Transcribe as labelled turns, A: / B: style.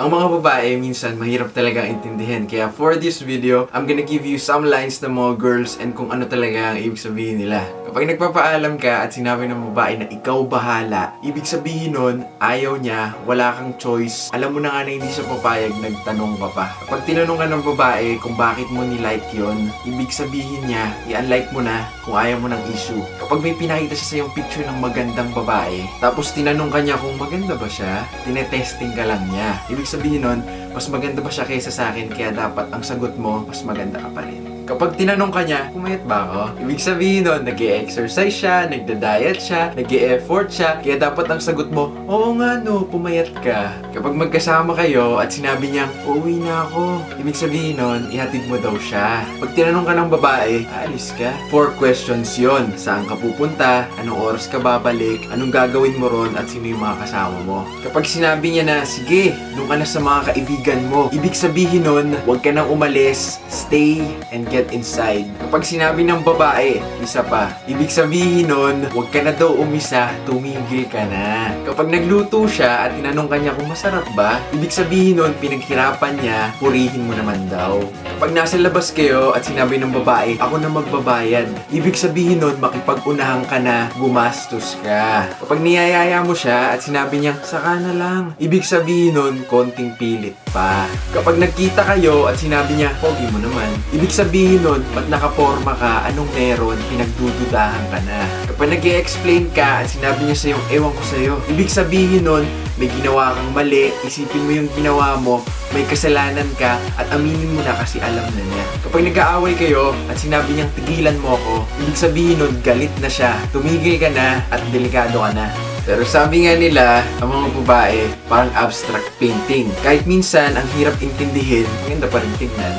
A: Ang mga babae minsan mahirap talaga intindihin. Kaya for this video, I'm gonna give you some lines ng mga girls and kung ano talaga ang ibig sabihin nila. Kapag nagpapaalam ka at sinabi ng babae na ikaw bahala, ibig sabihin nun, ayaw niya, wala kang choice. Alam mo na nga na hindi siya papayag, nagtanong ka pa. Kapag tinanong ka ng babae kung bakit mo nilike yon, ibig sabihin niya, i-unlike mo na kung ayaw mo ng issue. Kapag may pinakita siya sa yung picture ng magandang babae, tapos tinanong ka niya kung maganda ba siya, tinetesting ka lang niya. Ibig sabihin nun, mas maganda ba siya kaysa sa akin, kaya dapat ang sagot mo, mas maganda ka pa rin. Kapag tinanong ka niya, pumayat ba ako? Ibig sabihin nun, nag exercise siya, nagda-diet siya, nag effort siya, kaya dapat ang sagot mo, oo nga no, pumayat ka. Kapag magkasama kayo at sinabi niya, uuwi na ako, ibig sabihin nun, ihatid mo daw siya. Pag tinanong ka ng babae, aalis ka. Four questions yon Saan ka pupunta? Anong oras ka babalik? Anong gagawin mo ron? At sino yung mga kasama mo? Kapag sinabi niya na, sige, doon ka na sa mga kaibigan mo. Ibig sabihin nun, huwag ka nang umalis, stay and get inside. Kapag sinabi ng babae, isa pa, ibig sabihin nun, huwag ka na daw umisa, tumigil ka na. Kapag nagluto siya at tinanong ka niya kung masarap ba, ibig sabihin nun, pinaghirapan niya, purihin mo naman daw. Kapag nasa labas kayo at sinabi ng babae, ako na magbabayad, ibig sabihin nun, makipag-unahan ka na, gumastos ka. Kapag niyayaya mo siya at sinabi niya, saka na lang, ibig sabihin nun, konting pilit pa. Kapag nagkita kayo at sinabi niya, pogi mo naman, ibig sabihin nun, ba't nakaporma ka, anong meron, pinagdududahan ka na. Kapag nag explain ka at sinabi niya sa'yo, ewan ko sa'yo, ibig sabihin nun, may ginawa kang mali, isipin mo yung ginawa mo, may kasalanan ka, at aminin mo na kasi alam na niya. Kapag nag-aaway kayo at sinabi niyang tigilan mo ako, ibig sabihin nun, galit na siya, tumigil ka na, at delikado ka na. Pero sabi nga nila, ang mga babae, parang abstract painting. Kahit minsan, ang hirap intindihin, maganda pa rin tingnan.